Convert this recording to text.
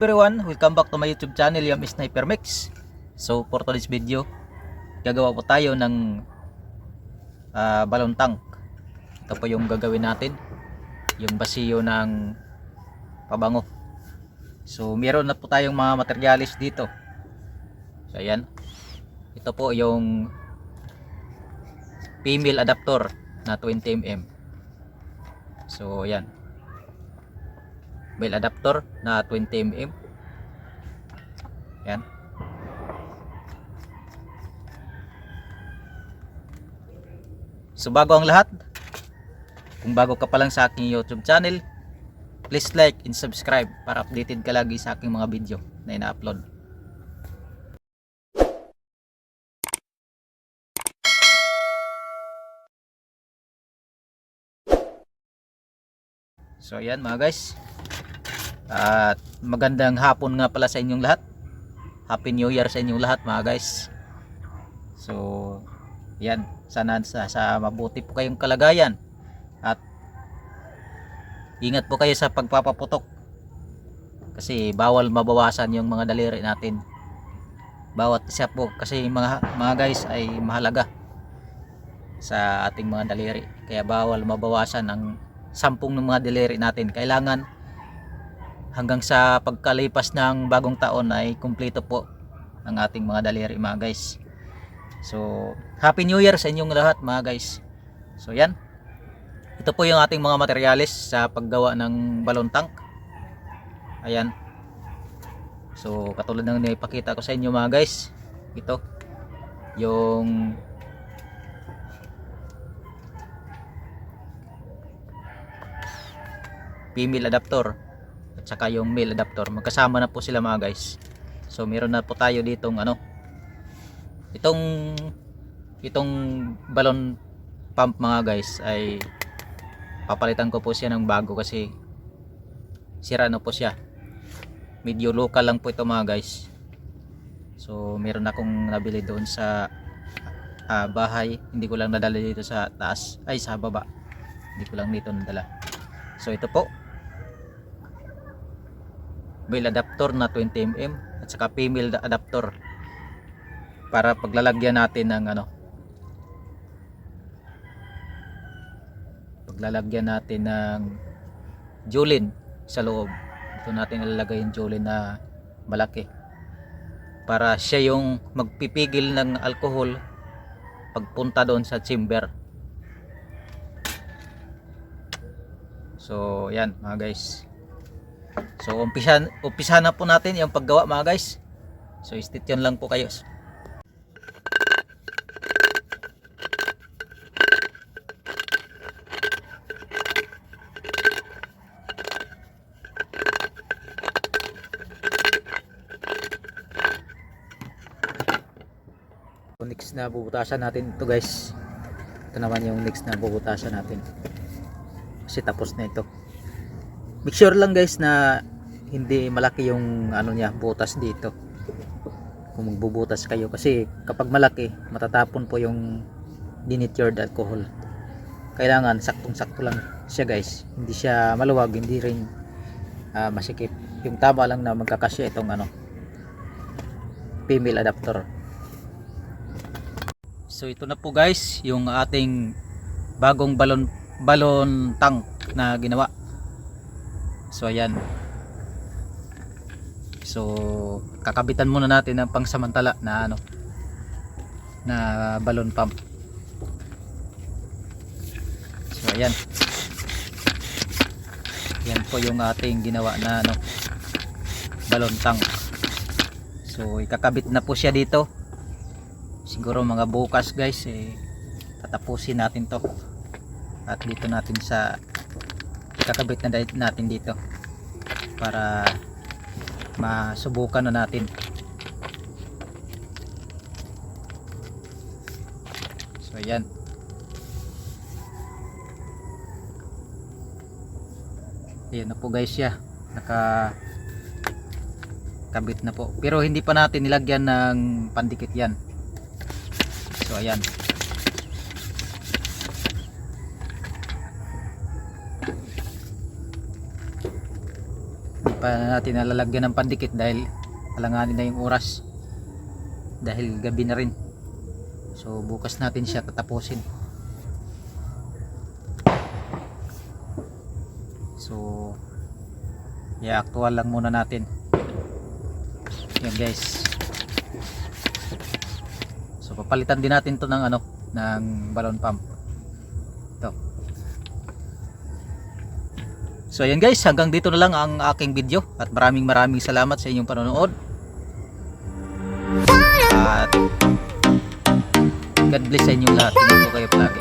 everyone, welcome back to my YouTube channel, Yam Sniper Mix. So for today's video, gagawa po tayo ng ah, balon tank. Ito po yung gagawin natin, yung basiyo ng pabango. So meron na po tayong mga materialis dito. So ayan, ito po yung female adapter na 20mm. So ayan, male adapter na 20mm yan. So bago ang lahat kung bago ka pa lang sa aking youtube channel please like and subscribe para updated ka lagi sa aking mga video na ina-upload. So ayan mga guys at magandang hapon nga pala sa inyong lahat. Happy New Year sa inyong lahat mga guys. So, yan. Sana sa, sa mabuti po kayong kalagayan. At ingat po kayo sa pagpapaputok. Kasi bawal mabawasan yung mga daliri natin. Bawat isa po kasi mga mga guys ay mahalaga sa ating mga daliri. Kaya bawal mabawasan ang sampung ng mga daliri natin. Kailangan hanggang sa pagkalipas ng bagong taon ay kumpleto po ang ating mga daliri mga guys. So happy new year sa inyong lahat mga guys. So yan. Ito po yung ating mga materialis sa paggawa ng balon tank. Ayan. So katulad ng ipakita ko sa inyo mga guys ito yung female adapter at saka yung male adapter magkasama na po sila mga guys. So meron na po tayo ditong ano itong itong balon pump mga guys ay papalitan ko po siya ng bago kasi sira na po siya. Medyo local lang po ito mga guys. So meron akong nabili doon sa ah, bahay. Hindi ko lang nadala dito sa taas. Ay sa baba. Hindi ko lang dito nadala. So ito po male adapter na 20mm at saka female adapter para paglalagyan natin ng ano paglalagyan natin ng julin sa loob. Ito natin ilalagay yung julin na malaki para siya yung magpipigil ng alcohol pagpunta doon sa chamber. So yan mga guys So umpisa, umpisa na po natin yung paggawa mga guys. So stay tuned lang po kayo. Next na bubutasan natin ito guys. Ito naman yung next na bubutasan natin. Kasi tapos na ito make sure lang guys na hindi malaki yung ano niya butas dito. Kung magbubutas kayo. Kasi kapag malaki matatapon po yung denatured alcohol. Kailangan saktong sakto lang siya guys. Hindi siya maluwag hindi rin ah, masikip. Yung tama lang na magkakasya itong ano female adapter. So ito na po guys yung ating bagong balon balon tank na ginawa So ayan. So kakabitan muna natin ng pangsamantala na ano na balon pump. So ayan. Yan po yung ating ginawa na ano balon tank. So ikakabit na po siya dito. Siguro mga bukas guys eh tatapusin natin to. At dito natin sa ikakabit na natin dito para masubukan na natin. So ayan. Ayan na po guys siya. Naka kabit na po. Pero hindi pa natin nilagyan ng pandikit yan. So ayan pa natin nalalagyan ng pandikit dahil alanganin na yung oras. Dahil gabi na rin. So bukas natin siya tatapusin. So i-actual lang muna natin. Yan guys. So papalitan din natin to ng ano ng balon pump. Ito so ayan guys hanggang dito na lang ang aking video at maraming maraming salamat sa inyong panonood at God bless sa inyong lahat. Ingat po kayo palagi.